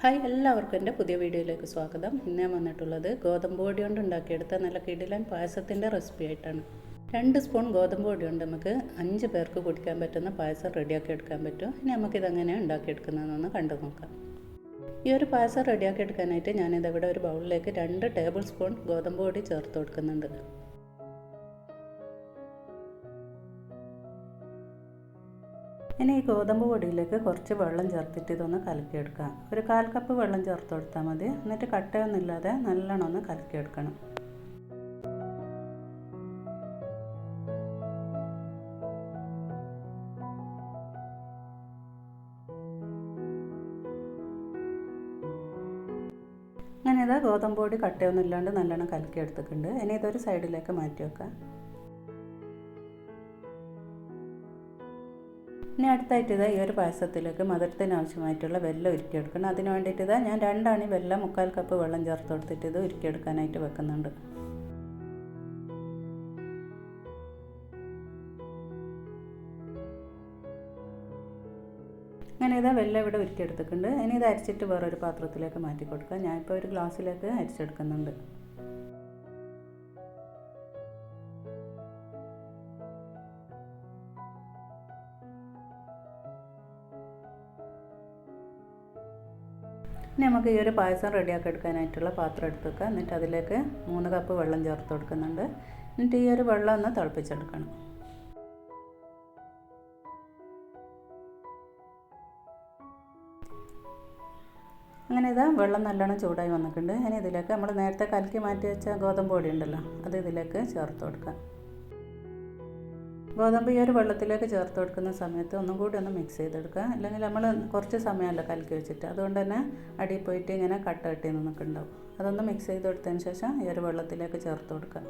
Hi എല്ലാവർക്കും എന്റെ പുതിയ വീഡിയോയിലേക്ക് സ്വാഗതം. ഇന്ന് ഞാൻ വന്നിട്ടുള്ളത് ഗോതമ്പ് പൊടി കൊണ്ട് ഉണ്ടാക്കിയെടുത്ത നല്ല കിടിലൻ പായസത്തിന്റെ റെസിപ്പി ആയിട്ടാണ്. രണ്ട് സ്പൂൺ ഗോതമ്പ് പൊടി കൊണ്ട് നമുക്ക് അഞ്ച് പേർക്ക് കുടിക്കാൻ പറ്റുന്ന പായസം റെഡിയാക്കി എടുക്കാൻ പറ്റും. ഇനി നമുക്കിതെങ്ങനെയാണ് ഉണ്ടാക്കിയെടുക്കുന്നതെന്നൊന്ന് കണ്ടു നോക്കാം. ഈ ഒരു പായസം റെഡിയാക്കി എടുക്കാനായിട്ട് ഞാനിതവിടെ ഒരു ബൗളിലേക്ക് രണ്ട് ടേബിൾ സ്പൂൺ ഗോതമ്പ് പൊടി ചേർത്ത് കൊടുക്കുന്നുണ്ട്. ഇനി ഈ ഗോതമ്പ് പൊടിയിലേക്ക് കുറച്ച് വെള്ളം ചേർത്തിട്ട് ഇതൊന്ന് കലക്കിയെടുക്കാം. ഒരു കാൽ കപ്പ് വെള്ളം ചേർത്ത് കൊടുത്താൽ മതി. എന്നിട്ട് കട്ടയൊന്നുമില്ലാതെ നല്ലോണം ഒന്ന് കലക്കിയെടുക്കണം. അങ്ങനെ ഇതാ ഗോതമ്പ് പൊടി കട്ടയൊന്നും ഇല്ലാണ്ട് നല്ലോണം കലക്കി എടുത്തിട്ടുണ്ട് ഇനി ഇതൊരു സൈഡിലേക്ക് മാറ്റി വെക്കാം. ഇനി അടുത്തായിട്ട് ഇതാ ഈ ഒരു പായസത്തിലേക്ക് മധുരത്തിന് ആവശ്യമായിട്ടുള്ള വെല്ലം ഉരുക്കിയെടുക്കണം. അതിന് വേണ്ടിയിട്ട് ഇതാ ഞാൻ രണ്ടാണി വെല്ലം മുക്കാൽ കപ്പ് വെള്ളം ചേർത്ത് കൊടുത്തിട്ട് ഇത് ഉരുക്കിയെടുക്കാനായിട്ട് വെക്കുന്നുണ്ട്. അങ്ങനെ ഇതാ വെല്ലം ഇവിടെ ഉരുക്കിയെടുത്തിട്ടുണ്ട്. ഇനി ഇത് അരിച്ചിട്ട് വേറൊരു പാത്രത്തിലേക്ക് മാറ്റി കൊടുക്കാം ഞാനിപ്പോൾ ഒരു ഗ്ലാസ്സിലേക്ക് അരിച്ചെടുക്കുന്നുണ്ട്. ഇനി നമുക്ക് ഈ ഒരു പായസം റെഡിയാക്കി എടുക്കാനായിട്ടുള്ള പാത്രം എടുത്ത് വെക്കാം എന്നിട്ട് അതിലേക്ക് മൂന്ന് കപ്പ് വെള്ളം ചേർത്ത് കൊടുക്കുന്നുണ്ട്. എന്നിട്ട് ഈ ഒരു വെള്ളം ഒന്ന് തിളപ്പിച്ചെടുക്കണം. അങ്ങനെ ഇതാ വെള്ളം നല്ലോണം ചൂടായി വന്നിട്ടുണ്ട്. ഇനി ഇതിലേക്ക് നമ്മൾ നേരത്തെ കലക്കി മാറ്റി വെച്ച ഗോതമ്പ് പൊടി ഉണ്ടല്ലോ അത് ഇതിലേക്ക് ചേർത്ത് കൊടുക്കാം. ഗോതമ്പ് ഈ ഒരു വെള്ളത്തിലേക്ക് ചേർത്ത് കൊടുക്കുന്ന സമയത്ത് ഒന്നും കൂടി ഒന്ന് മിക്സ് ചെയ്തെടുക്കുക. അല്ലെങ്കിൽ നമ്മൾ കുറച്ച് സമയമല്ല കലക്കി വെച്ചിട്ട്. അതുകൊണ്ട് തന്നെ അടിയിൽ പോയിട്ട് ഇങ്ങനെ കട്ട കട്ടി നിന്നൊക്കെ ഉണ്ടാവും അതൊന്ന് മിക്സ് ചെയ്ത് കൊടുത്തതിന് ശേഷം ഈ ഒരു വെള്ളത്തിലേക്ക് ചേർത്ത് കൊടുക്കുക.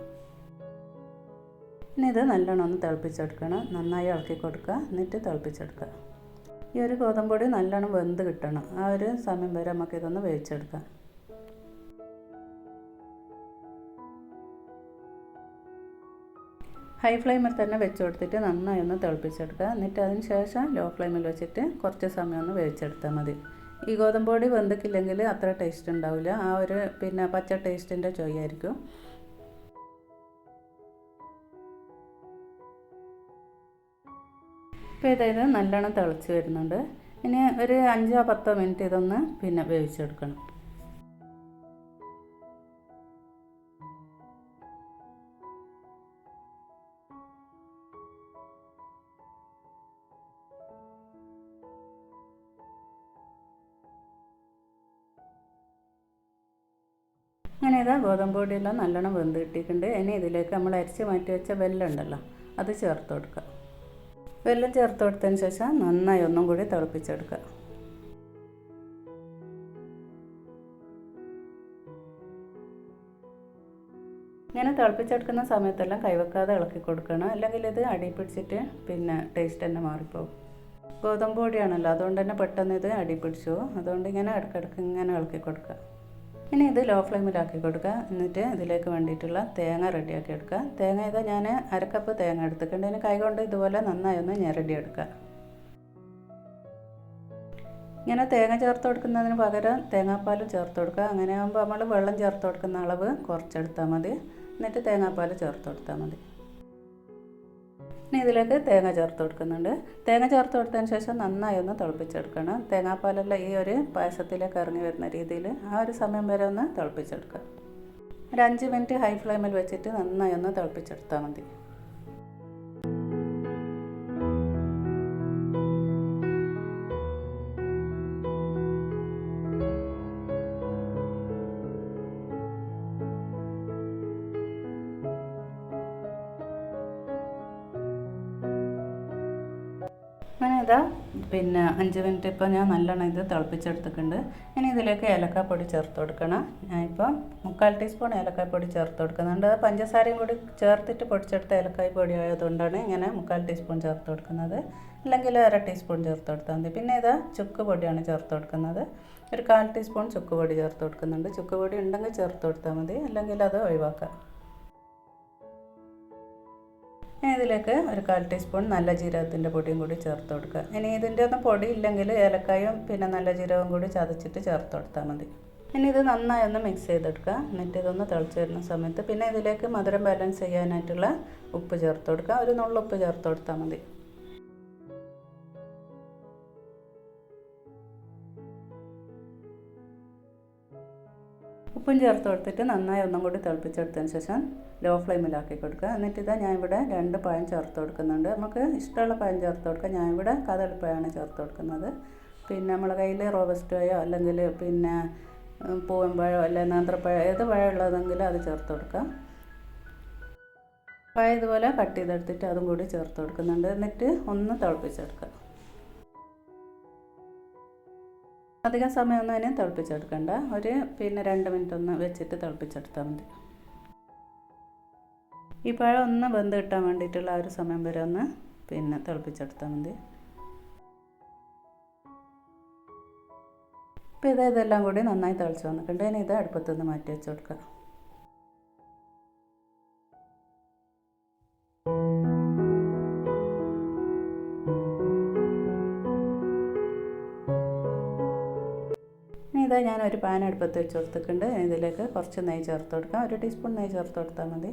ഇനി ഇത് നല്ലോണം ഒന്ന് തിളപ്പിച്ചെടുക്കണം. നന്നായി ഇളക്കി കൊടുക്കുക. എന്നിട്ട് തിളപ്പിച്ചെടുക്കുക. ഈ ഒരു ഗോതമ്പ് പൊടി നല്ലോണം വെന്ത് കിട്ടണം. ആ ഒരു സമയം വരെ നമുക്ക് നമുക്കിതൊന്ന് വേവിച്ചെടുക്കാം. ഹൈ ഫ്ലെയിമിൽ തന്നെ വെച്ച് കൊടുത്തിട്ട് നന്നായി ഒന്ന് തിളപ്പിച്ചെടുക്കുക. എന്നിട്ട് അതിന് ശേഷം ലോ ഫ്ലെയിമിൽ വെച്ചിട്ട് കുറച്ച് സമയം ഒന്ന് വേവിച്ചെടുത്താൽ മതി. ഈ ഗോതമ്പ് പൊടി വെന്തിക്കില്ലെങ്കിൽ അത്ര ടേസ്റ്റ് ഉണ്ടാവില്ല. ആ ഒരു പിന്നെ പച്ച ടേസ്റ്റിന്റെ ചൊയ്യായിരിക്കും ഇപ്പോൾ ഇതായത് നല്ലോണം തിളച്ച് വരുന്നുണ്ട്. ഇനി ഒരു അഞ്ചോ പത്തോ മിനിറ്റ് ഇതൊന്ന് പിന്നെ വേവിച്ചെടുക്കണം. അങ്ങനെ ഇതാ ഗോതമ്പ് പൊടിയെല്ലാം നല്ലോണം വെന്ത് കിട്ടിയിട്ടുണ്ട്. ഇനി ഇതിലേക്ക് നമ്മൾ അരിച്ച് മാറ്റി വെച്ച വെല്ലം ഉണ്ടല്ലോ അത് ചേർത്ത് കൊടുക്കുക. വെല്ലം ചേർത്ത് കൊടുത്തതിന് ശേഷം നന്നായി ഒന്നും കൂടി തിളപ്പിച്ചെടുക്കുക. ഇങ്ങനെ തിളപ്പിച്ചെടുക്കുന്ന സമയത്തെല്ലാം കൈവെക്കാതെ ഇളക്കി കൊടുക്കണം. അല്ലെങ്കിൽ ഇത് അടി പിടിച്ചിട്ട് പിന്നെ ടേസ്റ്റ് തന്നെ മാറിപ്പോകും ഗോതമ്പ് പൊടിയാണല്ലോ അതുകൊണ്ട് തന്നെ പെട്ടെന്ന് ഇത് അടി പിടിച്ചു അതുകൊണ്ട് ഇങ്ങനെ ഇടക്കിടക്ക് ഇങ്ങനെ ഇളക്കി കൊടുക്കുക. ഇനി ഇത് ലോ ഫ്ലെയിമിലാക്കി കൊടുക്കുക. എന്നിട്ട് ഇതിലേക്ക് വേണ്ടിയിട്ടുള്ള തേങ്ങ റെഡിയാക്കി എടുക്കുക. തേങ്ങ ഇതാ ഞാൻ അരക്കപ്പ് തേങ്ങ എടുത്തിട്ടുണ്ട്. ഇനി കൈകൊണ്ട് ഇതുപോലെ നന്നായി ഒന്ന് ഞെരടി എടുക്കുക. ഇങ്ങനെ തേങ്ങ ചേർത്ത് കൊടുക്കുന്നതിന് പകരം തേങ്ങാപ്പാൽ ചേർത്ത് കൊടുക്കുക. അങ്ങനെ ആകുമ്പോൾ നമ്മൾ വെള്ളം ചേർത്ത് കൊടുക്കുന്ന അളവ് കുറച്ചെടുത്താൽ മതി. എന്നിട്ട് തേങ്ങാപ്പാൽ ചേർത്ത് കൊടുത്താൽ മതി. ഇനി ഇതിലേക്ക് തേങ്ങ ചേർത്ത് കൊടുക്കുന്നുണ്ട്. തേങ്ങ ചേർത്ത് കൊടുത്തതിന് ശേഷം നന്നായി ഒന്ന് തിളപ്പിച്ചെടുക്കണം. തേങ്ങാപ്പാലെല്ലാം ഈ ഒരു പായസത്തിലേക്ക് ഇറങ്ങി വരുന്ന രീതിയിൽ ആ ഒരു സമയം വരെ ഒന്ന് തിളപ്പിച്ചെടുക്കുക. ഒരു അഞ്ച് മിനിറ്റ് ഹൈ ഫ്ലെയിമിൽ വെച്ചിട്ട് നന്നായി ഒന്ന് തിളപ്പിച്ചെടുത്താൽ മതി. ഇതാ പിന്നെ അഞ്ച് മിനിറ്റ് ഇപ്പോൾ ഞാൻ നല്ലോണം ഇത് തിളപ്പിച്ചെടുത്തിട്ടുണ്ട്. ഇനി ഇതിലേക്ക് ഏലക്കാപ്പൊടി ചേർത്ത് കൊടുക്കണം. ഞാൻ ഞാനിപ്പോൾ മുക്കാൽ ടീസ്പൂൺ ഏലക്കാപ്പൊടി ചേർത്ത് കൊടുക്കുന്നുണ്ട്. പഞ്ചസാരയും കൂടി ചേർത്തിട്ട് പൊടിച്ചെടുത്ത ഏലക്കായ് പൊടി ആയതുകൊണ്ടാണ് ഇങ്ങനെ മുക്കാൽ ടീസ്പൂൺ ചേർത്ത് കൊടുക്കുന്നത്. അല്ലെങ്കിൽ അര ടീസ്പൂൺ ചേർത്ത് കൊടുത്താൽ മതി. പിന്നെ ഇത് ചുക്ക് പൊടിയാണ് ചേർത്ത് കൊടുക്കുന്നത്. ഒരു കാൽ ടീസ്പൂൺ ചുക്ക് പൊടി ചേർത്ത് കൊടുക്കുന്നുണ്ട്. ചുക്ക് പൊടി ഉണ്ടെങ്കിൽ ചേർത്ത് കൊടുത്താൽ മതി. അല്ലെങ്കിൽ അത് ഒഴിവാക്കാം. ഇതിലേക്ക് ഒരു കാൽ ടീസ്പൂൺ നല്ല ജീരകത്തിന്റെ പൊടിയും കൂടി ചേർത്ത് കൊടുക്കുക. ഇനി ഇതിന്റെ ഒന്നും പൊടി ഇല്ലെങ്കിൽ ഏലക്കായും പിന്നെ നല്ല ജീരകവും കൂടി ചതച്ചിട്ട് ചേർത്ത് കൊടുത്താൽ മതി. ഇനി ഇത് നന്നായി ഒന്ന് മിക്സ് ചെയ്തെടുക്കുക. എന്നിട്ട് ഇതൊന്ന് തിളച്ച് വരുന്ന സമയത്ത് പിന്നെ ഇതിലേക്ക് മധുരം ബാലൻസ് ചെയ്യാനായിട്ടുള്ള ഉപ്പ് ചേർത്ത് കൊടുക്കുക. ഒരു നുള്ളുപ്പ് ചേർത്ത് കൊടുത്താൽ മതി. ഉപ്പും ചേർത്ത് കൊടുത്തിട്ട് നന്നായി ഒന്നും കൂടി തിളപ്പിച്ചെടുത്തതിന് ശേഷം ലോ ഫ്ലെയിമിലാക്കി കൊടുക്കുക. എന്നിട്ട് ഇതാ ഞാൻ ഇവിടെ രണ്ട് പഴം ചേർത്ത് കൊടുക്കുന്നുണ്ട്. നമുക്ക് ഇഷ്ടമുള്ള പഴം ചേർത്ത് കൊടുക്കുക. ഞാൻ ഇവിടെ കദളിപ്പഴമാണ് ചേർത്ത് കൊടുക്കുന്നത്. പിന്നെ നമ്മളെ കയ്യിൽ റോബസ്റ്റോയോ അല്ലെങ്കിൽ പിന്നെ പൂവൻപഴമോ അല്ലെങ്കിൽ നേന്ത്രപ്പഴം ഏത് പഴം ഉള്ളതെങ്കിലും അത് ചേർത്ത് കൊടുക്കാം പഴയതുപോലെ കട്ട് ചെയ്തെടുത്തിട്ട് അതും കൂടി ചേർത്ത് കൊടുക്കുന്നുണ്ട്. എന്നിട്ട് ഒന്ന് തിളപ്പിച്ചെടുക്കുക. അധികം സമയമൊന്നും അതിനെ തിളപ്പിച്ചെടുക്കണ്ട. ഒരു പിന്നെ രണ്ട് മിനിറ്റ് ഒന്ന് വെച്ചിട്ട് തിളപ്പിച്ചെടുത്താൽ മതി. ഈ പഴം ഒന്ന് വെന്ത് കിട്ടാൻ വേണ്ടിയിട്ടുള്ള ആ ഒരു സമയം വരെ ഒന്ന് പിന്നെ തിളപ്പിച്ചെടുത്താൽ മതി. അപ്പോൾ ഇത് ഇതെല്ലാം കൂടി നന്നായി തിളച്ച് വന്നിട്ടുണ്ട്. ഇനി ഇത് അടുപ്പത്തുനിന്ന് മാറ്റി വെച്ച് കൊടുക്കുക. ഇതാ ഞാൻ ഒരു പാൻ അടുപ്പത്ത് വെച്ച് കൊടുത്തിട്ടുണ്ട്. ഇതിലേക്ക് കുറച്ച് നെയ്യ് ചേർത്ത് കൊടുക്കാം. ഒരു ടീസ്പൂൺ നെയ്യ് ചേർത്ത് കൊടുത്താൽ മതി.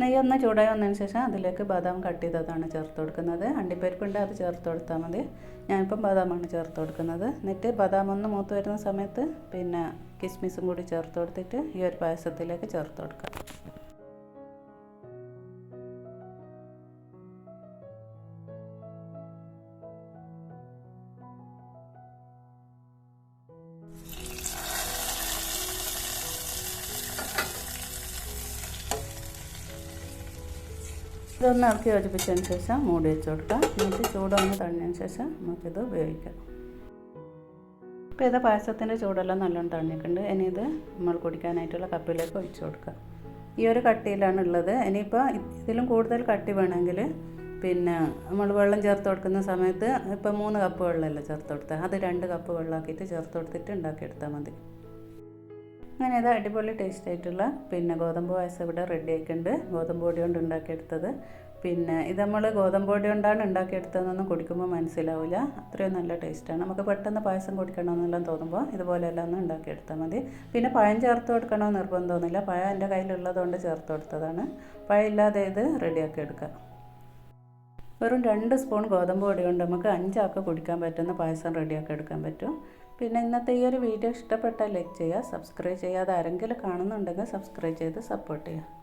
നെയ്യ് ഒന്ന് ചൂടായി വന്നതിന് ശേഷം അതിലേക്ക് ബാദാം കട്ട് ചെയ്തതാണ് ചേർത്ത് കൊടുക്കുന്നത്. അണ്ടിപ്പരിപ്പുണ്ട് അത് ചേർത്ത് കൊടുത്താൽ മതി. ഞാനിപ്പം ബാദാമാണ് ചേർത്ത് കൊടുക്കുന്നത്. എന്നിട്ട് ബാദാം ഒന്ന് മൂത്ത് വരുന്ന സമയത്ത് പിന്നെ കിസ്മിസും കൂടി ചേർത്ത് കൊടുത്തിട്ട് ഈ ഒരു പായസത്തിലേക്ക് ചേർത്ത് കൊടുക്കാം. ഇതൊന്ന് ഇറക്കി യോജിപ്പിച്ചതിന് ശേഷം മൂടി വെച്ച് കൊടുക്കാം എന്നിട്ട് ചൂടൊന്ന് തണിഞ്ഞതിന് ശേഷം നമുക്കിത് ഉപയോഗിക്കാം. അപ്പോൾ ഇത് പായസത്തിന്റെ ചൂടെല്ലാം നല്ലോണം തണിഞ്ഞിട്ടുണ്ട് ഇനി ഇത് നമ്മൾ കുടിക്കാനായിട്ടുള്ള കപ്പിലേക്ക് ഒഴിച്ച് കൊടുക്കാം ഈ ഒരു കട്ടിയിലാണ് ഉള്ളത്. ഇനിയിപ്പോൾ ഇതിലും കൂടുതൽ കട്ടി വേണമെങ്കിൽ പിന്നെ നമ്മൾ വെള്ളം ചേർത്ത് കൊടുക്കുന്ന സമയത്ത് ഇപ്പോൾ മൂന്ന് കപ്പ് വെള്ളമല്ലേ ചേർത്ത് കൊടുത്താൽ അത് രണ്ട് കപ്പ് വെള്ളമാക്കിയിട്ട് ചേർത്ത് കൊടുത്തിട്ട് ഉണ്ടാക്കിയെടുത്താൽ മതി. അങ്ങനെ അത് അടിപൊളി ടേസ്റ്റ് ആയിട്ടുള്ള പിന്നെ ഗോതമ്പ് പായസം ഇവിടെ റെഡി ആയിട്ടുണ്ട്. ഗോതമ്പ് പൊടി കൊണ്ട് ഉണ്ടാക്കിയെടുത്തത്. പിന്നെ ഇത് നമ്മൾ ഗോതമ്പ് പൊടി കൊണ്ടാണ് ഉണ്ടാക്കിയെടുത്തതെന്നൊന്നും കുടിക്കുമ്പോൾ മനസ്സിലാവില്ല അത്രയും നല്ല ടേസ്റ്റാണ് നമുക്ക് പെട്ടെന്ന് പായസം കുടിക്കണമെന്നെല്ലാം തോന്നുമ്പോൾ ഇതുപോലെയെല്ലാം ഒന്ന് ഉണ്ടാക്കിയെടുത്താൽ മതി. പിന്നെ പഴം ചേർത്ത് കൊടുക്കണമെന്ന് നിർബന്ധമൊന്നുമില്ല പഴം എന്റെ കയ്യിലുള്ളതുകൊണ്ട് ചേർത്ത് കൊടുത്തതാണ്. പഴം ഇല്ലാതെ ഇത് റെഡിയാക്കി എടുക്കാം. വെറും രണ്ട് സ്പൂൺ ഗോതമ്പ് പൊടി കൊണ്ട് നമുക്ക് അഞ്ചാക്ക കുടിക്കാൻ പറ്റുന്ന പായസം റെഡിയാക്കി എടുക്കാൻ പറ്റും. പിന്നെ ഇന്നത്തെ ഈ ഒരു വീഡിയോ ഇഷ്ടപ്പെട്ടാൽ ലൈക്ക് ചെയ്യുക സബ്സ്ക്രൈബ് ചെയ്യാതെ ആരെങ്കിലും കാണുന്നുണ്ടെങ്കിൽ സബ്സ്ക്രൈബ് ചെയ്ത് സപ്പോർട്ട് ചെയ്യുക.